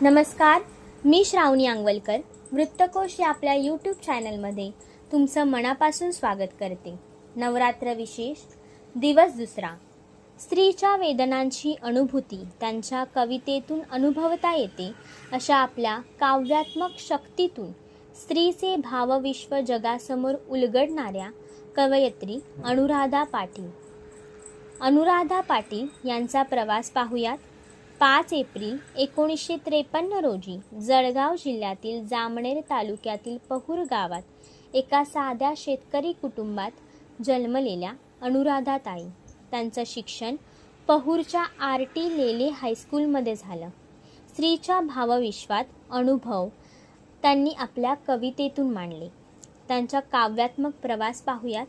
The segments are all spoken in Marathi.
नमस्कार मी श्रावणी आंगवलकर वृत्तकोश या आपल्या यूट्यूब चॅनलमध्ये तुमचं मनापासून स्वागत करते. नवरात्र विशेष दिवस दुसरा. स्त्रीच्या वेदनांची अनुभूती त्यांच्या कवितेतून अनुभवता येते अशा आपल्या काव्यात्मक शक्तीतून स्त्रीचे भावविश्व जगासमोर उलगडणाऱ्या कवयित्री अनुराधा पाटील. अनुराधा पाटील यांचा प्रवास पाहूयात. पाच एप्रिल एकोणीसशे त्रेपन्न रोजी जळगाव जिल्ह्यातील जामनेर तालुक्यातील पहूर गावात एका साध्या शेतकरी कुटुंबात जन्मलेल्या अनुराधाताई त्यांचं शिक्षण पहूरच्या आर टी लेले हायस्कूलमध्ये झालं. स्त्रीच्या भावविश्वात अनुभव त्यांनी आपल्या कवितेतून मांडले. त्यांचा काव्यात्मक प्रवास पाहूयात.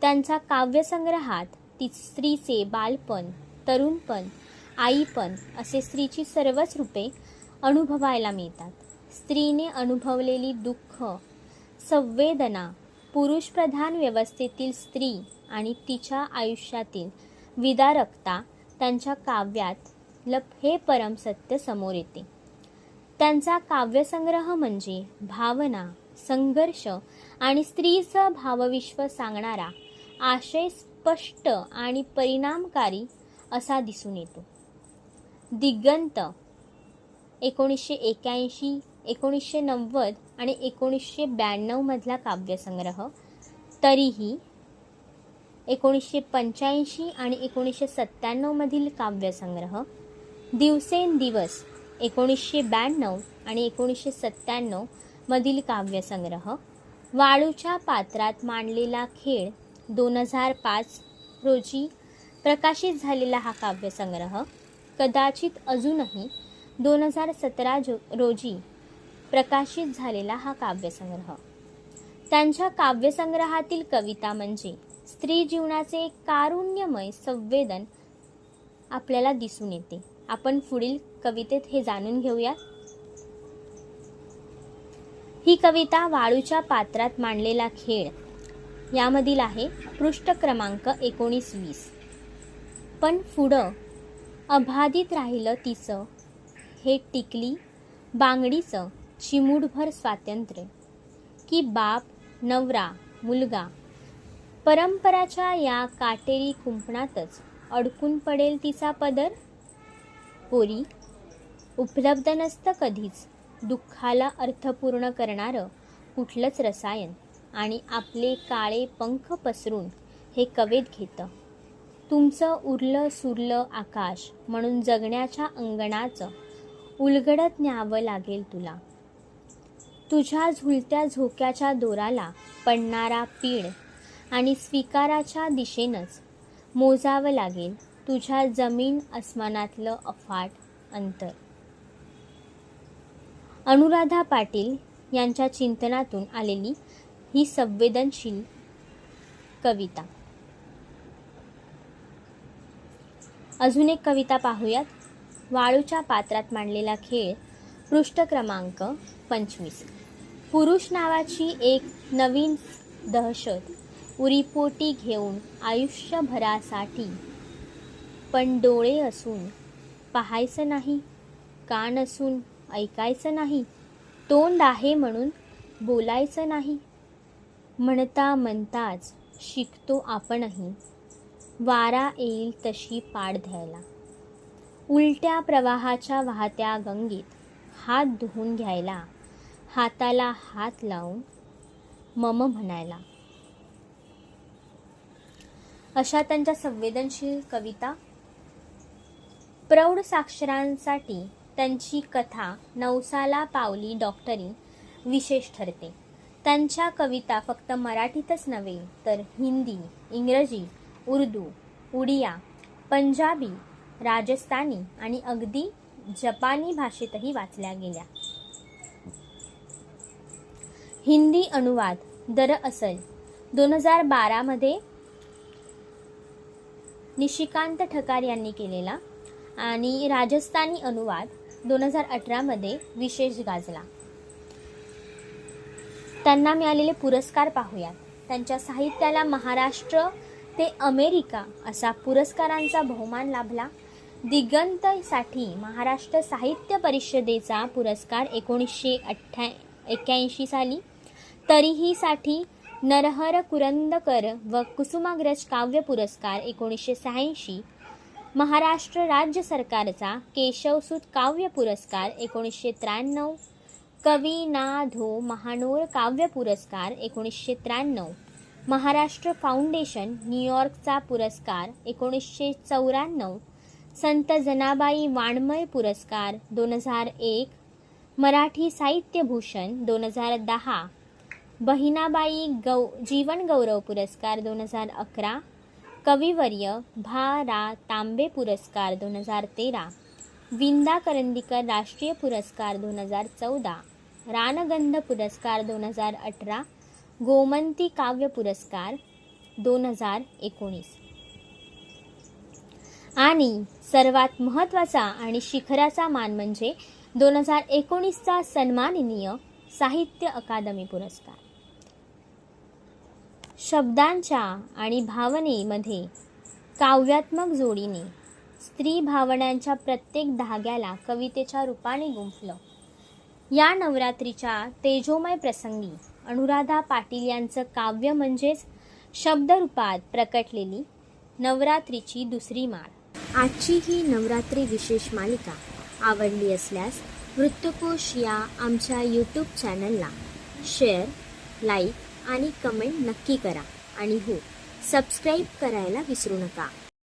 त्यांचा काव्यसंग्रहात ती स्त्रीचे बालपण तरुणपण आईपण असे स्त्रीची सर्वच रूपे अनुभवायला मिळतात. स्त्रीने अनुभवलेली दुःख संवेदना पुरुषप्रधान व्यवस्थेतील स्त्री आणि तिच्या आयुष्यातील विदारकता त्यांच्या काव्यात लप हे परमसत्य समोर येते. त्यांचा काव्यसंग्रह म्हणजे भावना संघर्ष आणि स्त्रीचं भावविश्व सांगणारा आशय स्पष्ट आणि परिणामकारी असा दिसून येतो. दिगंत एकोणीसशे एक्याऐंशी एकोणीसशे नव्वद आणि एकोणीसशे ब्याण्णवमधला काव्यसंग्रह. तरीही एकोणीसशे पंच्याऐंशी आणि एकोणीसशे सत्त्याण्णवमधील काव्यसंग्रह दिवसेंदिवस एकोणीसशे ब्याण्णव आणि एकोणीसशे सत्त्याण्णव मधील काव्यसंग्रह वाळूच्या पात्रात मांडलेला खेळ दोन हजार पाच रोजी प्रकाशित झालेला हा काव्यसंग्रह कदाचित अजूनही दोन हजार सतरा जो रोजी प्रकाशित झालेला हा काव्यसंग्रह. त्यांच्या काव्यसंग्रहातील कविता म्हणजे स्त्री जीवनाचे एक कारुण्यमय संवेदन आपल्याला दिसून येते. आपण पुढील कवितेत हे जाणून घेऊया ही कविता वाळूच्या पात्रात मांडलेला खेळ यामधील आहे पृष्ठ क्रमांक एकोणीस वीस. पण पुढं अबाधित राहिलं तिचं. हे टिकली बांगडीचं चिमूडभर स्वातंत्र्य. की बाप नवरा मुलगा. परंपराच्या या काटेरी कुंपणातच अडकून पडेल तिचा पदर? पोरी उपलब्ध नसतं कधीच. दुःखाला अर्थपूर्ण करणारं कुठलंच रसायन आणि आपले काळे पंख पसरून हे कवेत घेतं. तुमचं उरलं सुरलं आकाश म्हणून जगण्याच्या अंगणाचं उलगडत न्यावं लागेल तुला. तुझ्या झुलत्या झोक्याच्या दोराला पडणारा पीड आणि स्वीकाराच्या दिशेनंच मोजावं लागेल तुझ्या जमीन अस्मानातलं अफाट अंतर. अनुराधा पाटील यांच्या चिंतनातून आलेली ही संवेदनशील कविता. अजून एक कविता पाहूयात. वाळूच्या पात्रात मांडलेला खेळ पृष्ठ क्रमांक पंचवीस. पुरुष नावाची एक नवीन दहशत उरीपोटी घेऊन आयुष्यभरासाठी. पण डोळे असून पाहायचं नाही कान असून ऐकायचं नाही तोंड आहे म्हणून बोलायचं नाही. म्हणता म्हणताच शिकतो आपणही. वारा येईल तशी पाड द्यायला उलट्या प्रवाहाच्या वाहत्या गंगेत हात धुवून घ्यायला हाताला हात लावून मम म्हणायला. अशा त्यांच्या संवेदनशील कविता. प्रौढ साक्षरांसाठी त्यांची कथा नवसाला पावली डॉक्टरी विशेष ठरते. त्यांच्या कविता फक्त मराठीतच नव्हे तर हिंदी इंग्रजी उर्दू उडिया पंजाबी राजस्थानी आणि अगदी जपानी भाषेतही वाचल्या गेल्या. हिंदी अनुवाद दरअसल दोन हजार बारामध्ये निशिकांत ठकार यांनी केलेला आणि राजस्थानी अनुवाद दोन हजार अठरामध्ये विशेष गाजला. त्यांना मिळालेले पुरस्कार पाहूयात. त्यांच्या साहित्याला महाराष्ट्र ते अमेरिका असा पुरस्कारांचा बहुमान लाभला. दिगंतसाठी महाराष्ट्र साहित्य परिषदेचा पुरस्कार एकोणीसशे अठ्ठ्या एक्क्याऐंशी साली. तरीहीसाठी नरहर कुरंदकर व कुसुमाग्रज काव्य पुरस्कार एकोणीसशे शहाऐंशी महाराष्ट्र राज्य सरकारचा केशवसुत काव्य पुरस्कार एकोणीसशे त्र्याण्णव. कवी ना धो महानोर काव्य पुरस्कार एकोणीसशे त्र्याण्णव. महाराष्ट्र फाउंडेशन न्यूयॉर्कचा पुरस्कार एकोणीसशे चौऱ्याण्णव संत जनाबाई वाङ्मय पुरस्कार दोन हजार एक मराठी साहित्यभूषण दोन हजार दहा बहिणाबाई गौ जीवन गौरव पुरस्कार दोन हजार अकरा कविवर्य भा रा तांबे पुरस्कार दोन हजार तेरा विंदा करंदीकर राष्ट्रीय पुरस्कार दोन हजार चौदा रानगंध पुरस्कार दोन हजार अठरा गोमंती काव्य पुरस्कार दोन हजार एकोणीस. आणि सर्वात महत्त्वाचा आणि शिखराचा मान म्हणजे दोन हजार एकोणीसचा सन्माननीय साहित्य अकादमी पुरस्कार. शब्दांच्या आणि भावनेमध्ये काव्यात्मक जोडीने स्त्री भावनांच्या प्रत्येक धाग्याला कवितेच्या रूपाने गुंफलं. या नवरात्रीच्या तेजोमय प्रसंगी अनुराधा पाटील यांचं काव्य म्हणजेच शब्दरूपात प्रकटलेली नवरात्रीची दुसरी माळ. आजची ही नवरात्री विशेष मालिका आवडली असल्यास वृत्तकोश या आमच्या यूट्यूब चॅनलला शेअर लाईक आणि कमेंट नक्की करा. आणि हो सबस्क्राईब करायला विसरू नका.